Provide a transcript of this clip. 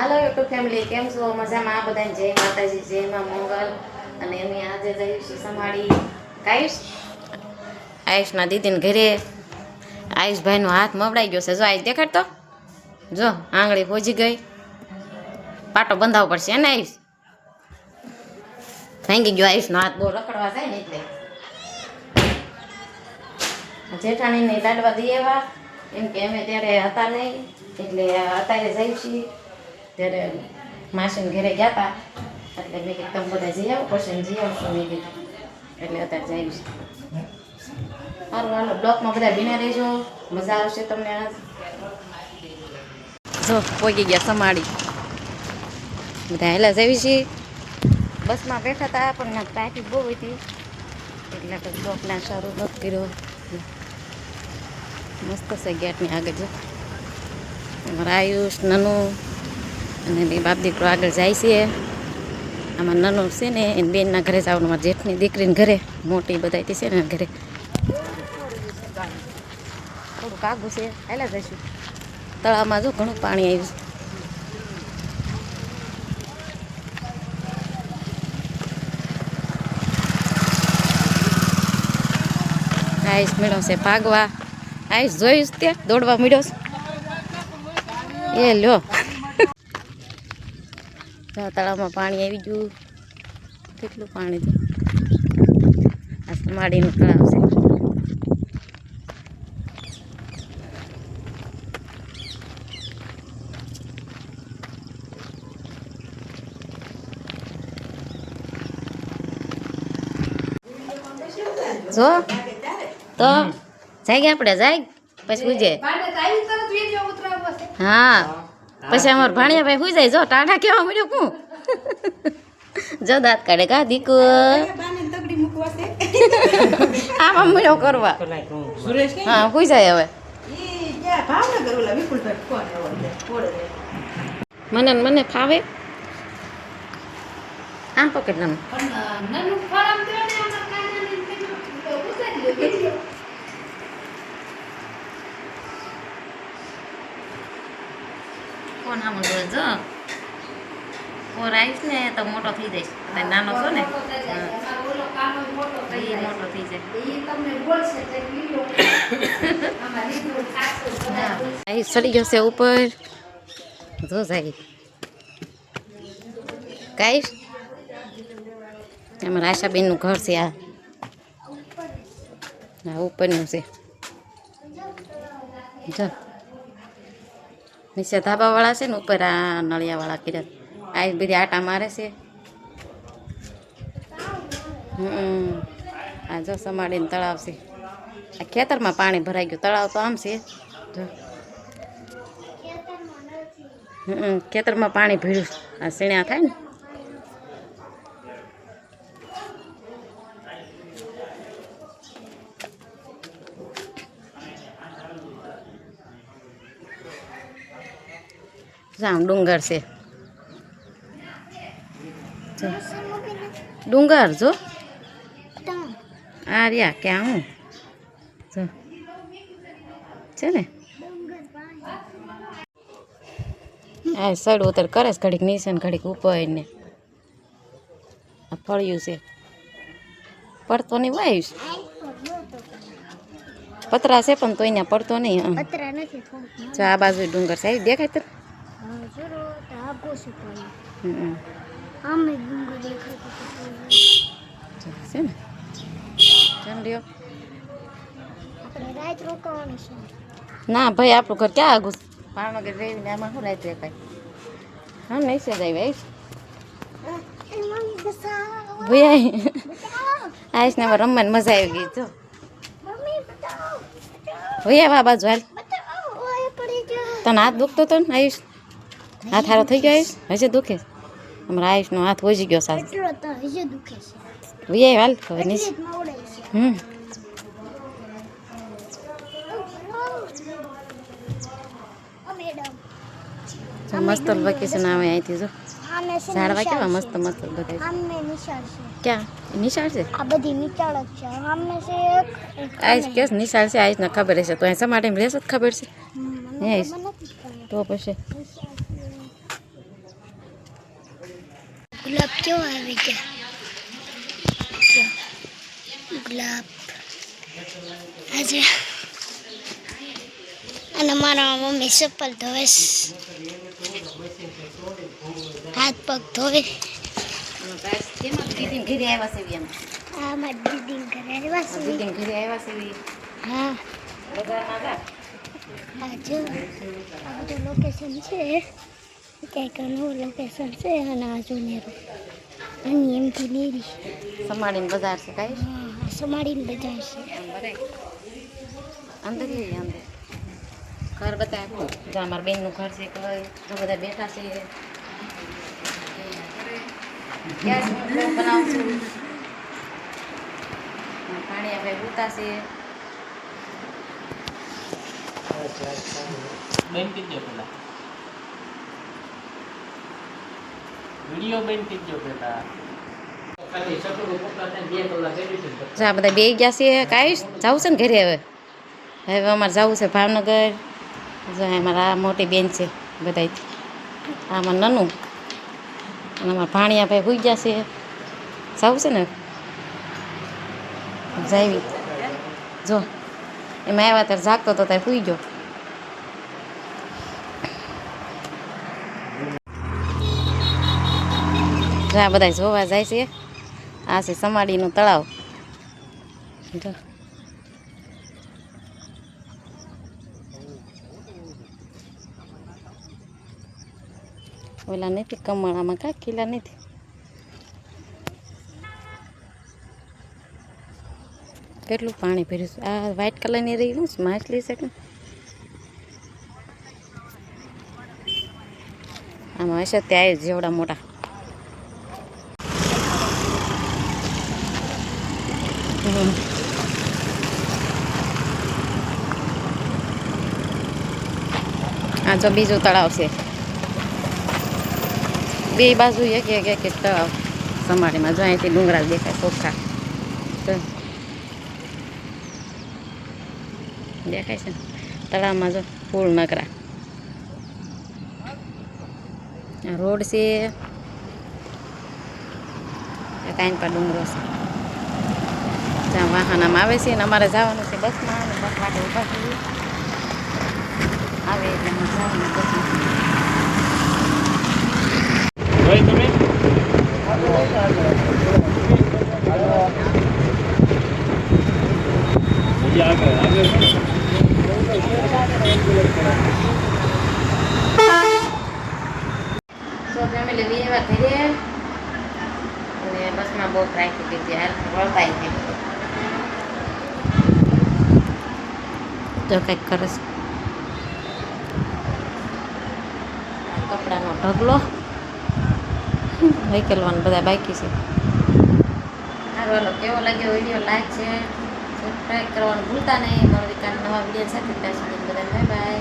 હાલો YouTube family, કેમ છો? મજામાં? આ બધાને જય માતાજી, જય માં મંગલ. અને એમની આજે જઈ સમાડી આયુષ? આયુષના દીદીને ઘરે. આયુષભાઈનો હાથ મવડાઈ ગયો છે. જો, આયુષ દેખાડતો? જો, આંગળી પહોંચી ગઈ. પાટો બંધાવવો પડશે ને, આયુષ? ભાંગી ગયો આયુષનો હાથ. બહુ રખડવા જાય ને એટલે. જેઠાણીને દાડવા દઈ એવા. એમ કે અમે ત્યારે હતા નહીં. એટલે અત્યારે જઈ છીએ ત્યારે માસીને ઘરે ગયા હતા. એટલે મેં કીધું, તમે બધા જઈ આવો, પછી જઈ આવશો. મેં કીધું. એટલે અત્યારે જઈ છે સારું, હાલો, બ્લોકમાં બધા ભીના રહેજો. મજા આવશે તમને આજ. જો, પોગી ગયા સમાડી. બધા હેલા જઈ છીએ બસમાં બેઠા હતા, પણ ટ્રાફિક બહુ હતી. એટલે બ્લોક ના સારું બ્લોક કર્યો. મસ્ત છે ગેટની આગળ, જો. આયુષ, નનુ અને બે બાપ દીકરો આગળ જાય છે. આમાં નનુ છે ને, એની બેનના ઘરે જવાનું મારા જેઠની દીકરીને ઘરે, મોટી બધા છે ને ઘરે. થોડુંક આગું છે હાલા જઈશું. તળાવમાં જો ઘણું પાણી આવ્યું છે. આઈસ મળ્યો છે ભાગવા. આઈસ જોઈશ ત્યાં, દોડવા મળ્યો છે. એ લ્યો. જો તળાવમાં પાણી આવી ગયું. કેટલું પાણી છે? આ સમાડીનું તળાવ છે. જો તો જાય ગયા આપણે જાય પછી ઉજે. હા. પછી અમાર ભાણિયા ભાઈ હુઈ જાય જો ટાટા કેવા મળ્યો કું? જો દાંત કાઢે કા દીકુ. આમાં મળ્યો કરવા? હા હુઈ જાય હવે. મને ને મને ફાવે. આમ પકડ નાનું કોણ આમ જોવે જો. કોર આવીશ ને તો મોટો થઈ જઈશ તારે નાનો છો ને? એ મોટો થઈ જાય. ચડી ગયો છે ઉપર. જો જાય ગાઈશ અમારા આશાબેનનું ઘર છે આ. આ ઉપરનું છે. જો. નીચે ધાબાવાળા છે ને ઉપર આ નળિયાવાળા કર્યા આ બધી આટા મારે છે. હમ. આ જો સમાડીને તળાવ છે. આ ખેતરમાં પાણી ભરાઈ ગયું. તળાવ તો આમ છે. જો. હમ. ખેતરમાં પાણી ભીડ્યું આ સીણ્યા થાય ને. જામ ડુંગર છે. ડુંગર જો. આ રહ્યા ક્યાં હું? જો. છે ને? આ સડ ઉતર કરે છે ઘડીક નીચે ને ઘડીક ઉપર ને આ ફળિયું છે. પડતો નહીં વાયુસ પતરા છે પણ તો અહીંયા પડતો નહીં જો આ બાજુ ડુંગર છે આ દેખાય તને? છે ને? કેમ રહ્યો? આપણે રાત રોકાવાનું છે. ના ભાઈ આપણું ઘર ક્યાં આગું? ભાવનગર રહીને આમાં શું રાત કાંઈ હા નહીં છે ભાઈ. ભાઈ આઈશ ને રમવાની મજા આવી ગઈ જો. ભૈયા બાબા ગયો તને હાથ દુખતો હતો ને આયુષ? હાથ હારો થઈ ગયો હજી દુખે? અમારા આયુષનો હાથ વજી ગયો સાસ. ભાઈ હાલ ખબર છે. હમ. મસ્ત વેકેશન આવે અહીંથી જો. ઝાડવા કેવા મસ્ત મસ્ત બધા ક્યાં? નિશાળ છે? આ બધી નિશાળ જ છે. આમને છે એક એક કેસ નિશાળ છે આઈશ ના ખબર હશે તો. શા માટે રહેશે જ ખબર છે. તો પછી નિશાળ છે. ગુલાબ કેવો આવી ગયા ગુલાબ આજે અને મારા મમ્મી ચપ્પલ ધોવે હાથ પગ ધોવે ઘરે આવ્યા છે એમ મારી દીદી ઘરે આવ્યા છે ઘરે આવ્યા છે હા બજારમાં આ જો આ બધું લોકેશન છે કંઈક નવું લોકેશન છે અને આ જુનેરું અને એમથી લેરી સમાડીને બજાર છે કાંઈ હા આ સમાડીને બજાર છે અંદર એ. અંદર લઈએ અંદર ઘર બતાવે જો અમારા બેનનું ઘર છે કઈ જો બધા બેઠા છે ગેસ હું બનાવું છું આ પાણી આપણે ઉતાશે બેન કીધો પેલા વીડિયો બેન બે ગયા છીએ. કાંઈ જવું છે ને ઘરે હવે? હવે અમારે જવું છે ભાવનગર. જો અમારા મોટી બેન છે બધાથી આ અમારું નાનું. અને અમારા ભાણિયા ભાઈ હોઈ ગયા છે. જવું છે ને? જાવી. જો, એમાં આવ્યા ત્યારે જાગતો તો ત્યારે સુઈ ગયો. જો આ બધા જોવા જાય છે. આ છે સમાડીનું તળાવ. જો. ઓલા નથી કમળામાં કાંઈ કિલ્લા નથી? કેટલું પાણી ભર્યું છે? આ વ્હાઈટ કલરની રહી છે, માછલી છે આમાં હશે ત્યાં જેવડા મોટા. આ જો બીજું તળાવ છે. બે બાજુ એક એક એક તળાવ. સમાડીમાં જો અહીંથી ડુંગરા દેખાય ચોખ્ખા. દેખાય છે તળાવમાં જો ફૂલ નકરા. રોડ છે. કાંઈ પર ડુંગરો છે. જ્યાં વાહન આમ આવે છે ને અમારે જવાનું છે બસમાં અને બસ માટે ઊભા છીએ. આવે એટલે અમે જવાનું ફેમિલી બી એવા ઘરે અને બસમાં બહુ ટ્રાફિક હતી હાલ વળતાય છે જો કંઈક કરે છે. કપડાનો ઢગલો. વહીકલવાનું બધા બાકી છે. હાલો કેવો લાગ્યો વીડિયો? લાઈક છે સબસ્ક્રાઈબ કરવાનું ભૂલતા નહીં. મારો વિકાસ નવા વીડિયો સાથે ત્યાં સુધી બધા બાય બાય